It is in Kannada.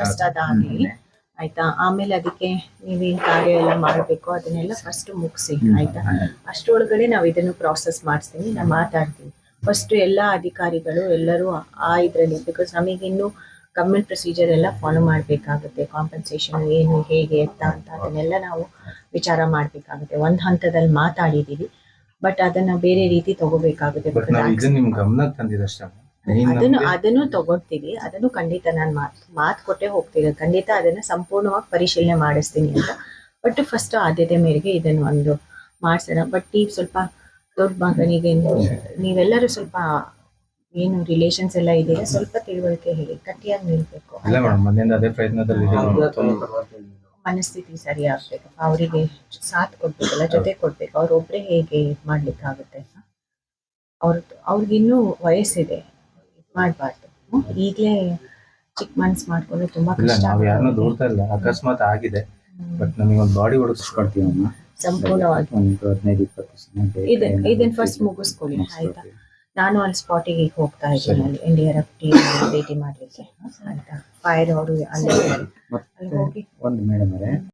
ಫಸ್ಟ್ ಅದಾಗ್ಲಿ ಆಯ್ತಾ? ಆಮೇಲೆ ಅದಕ್ಕೆ ನೀವೇನ್ ಕಾರ್ಯ ಎಲ್ಲ ಮಾಡಬೇಕು ಅದನ್ನೆಲ್ಲ ಫಸ್ಟ್ ಮುಗಿಸಿ ಆಯ್ತಾ? ಅಷ್ಟರೊಳಗಡೆ ನಾವು ಇದನ್ನು ಪ್ರಾಸೆಸ್ ಮಾಡಿಸ್ತೀನಿ ನಾವು ಮಾತಾಡ್ತೀನಿ. ಫಸ್ಟ್ ಎಲ್ಲ ಅಧಿಕಾರಿಗಳು ಎಲ್ಲರೂ ಆ ಇದರಲ್ಲಿ ಬಿಕಾಸ್ ಇನ್ನು ಗವರ್ಮೆಂಟ್ ಪ್ರೊಸೀಜರ್ ಎಲ್ಲ ಫಾಲೋ ಮಾಡಬೇಕಾಗುತ್ತೆ. ಕಾಂಪನ್ಸೇಷನ್ ಏನು ಹೇಗೆ ಎತ್ತ ಅಂತ ಅದನ್ನೆಲ್ಲ ನಾವು ವಿಚಾರ ಮಾಡಬೇಕಾಗುತ್ತೆ. ಒಂದ್ ಹಂತದಲ್ಲಿ ಮಾತಾಡಿದೀವಿ ಬಟ್ ಅದನ್ನ ಬೇರೆ ರೀತಿ ತಗೋಬೇಕಾಗುತ್ತೆ. ಅದನ್ನು ಅದನ್ನು ತಗೊಳ್ತೀವಿ ಅದನ್ನು ಖಂಡಿತ ನಾನು ಮಾತು ಮಾತು ಕೊಟ್ಟೆ ಹೋಗ್ತೀನಿ ಖಂಡಿತ ಅದನ್ನ ಸಂಪೂರ್ಣವಾಗಿ ಪರಿಶೀಲನೆ ಮಾಡಿಸ್ತೀನಿ ಅಂತ. ಬಟ್ ಫಸ್ಟ್ ಆದ್ಯತೆ ಮೇರೆಗೆ ಇದನ್ನು ಒಂದು ಮಾಡ್ಸೋಣ. ಬಟ್ ಈಗ ಸ್ವಲ್ಪ ದೊಡ್ಡ ಮಗನಿಗೆ ನೀವೆಲ್ಲರೂ ಸ್ವಲ್ಪ ಏನು ರಿಲೇಷನ್ಸ್ ಎಲ್ಲ ಇದೆಯಾ? ಸ್ವಲ್ಪ ತಿಳುವಳಿಕೆ ಹೇಳಿ. ಗಟ್ಟಿಯಾಗಿ ನಿಲ್ಬೇಕು. ಮನಸ್ಥಿತಿ ಸರಿ ಆಗ್ಬೇಕು ಅವರಿಗೆ ಸಾಥ್ ಕೊಡ್ಬೇಕಲ್ಲ ಜೊತೆ ಕೊಡ್ಬೇಕು. ಅವ್ರೊಬ್ರೆ ಹೇಗೆ ಮಾಡ್ಲಿಕ್ಕೆ ಆಗುತ್ತೆ ಅವ್ರದ್ದು ಅವ್ರಿಗಿನ್ನೂ ವಯಸ್ಸಿದೆ. ಇದ್ ಮಾಡ್ಬಾರ್ದು. ಈಗಲೇ ಚಿಕ್ಕ ಮನ್ಸ್ ಮಾಡ್ಕೊಂಡು ತುಂಬಾ ಇಲ್ಲ ಕಷ್ಟ ಇಲ್ಲ ಯಾರನ್ನೂ ಇಲ್ಲ. ಅಕಸ್ಮಾತ್ ಆಗಿದೆ. ಬಟ್ ನಮಗೆ ಒಂದು ಬಾಡಿ ಒಡಿಸ್ಕೊಳ್ತೀವಿ ಅಮ್ಮ. ಸಂಪೂರ್ಣವಾಗಿ. ಒಂದು ಹದಿನೈದು ಇಪ್ಪತ್ತು ಜನ ಇದೆ ಇದನ್ ಫಸ್ಟ್ ಮುಗಿಸ್ಕೊಳ್ಳಿ ಆಯ್ತಾ? ನಾನು ಅಲ್ಲಿ ಸ್ಪಾಟಿಗೆ ಹೋಗ್ತಾ ಇದ್ದೀನಿ. ಅಲ್ಲಿ N D R F team ಭೇಟಿ ಮಾಡ್ಲಿಕ್ಕೆ. ಆಯ್ತಾ? ಫೈರ್ ಅವರು ಅಲ್ಲಿ ಅಲ್ಲಿ ಹೋಗಿ. ಒಂದು ಮೇಡಮ್ ಅವರೇ.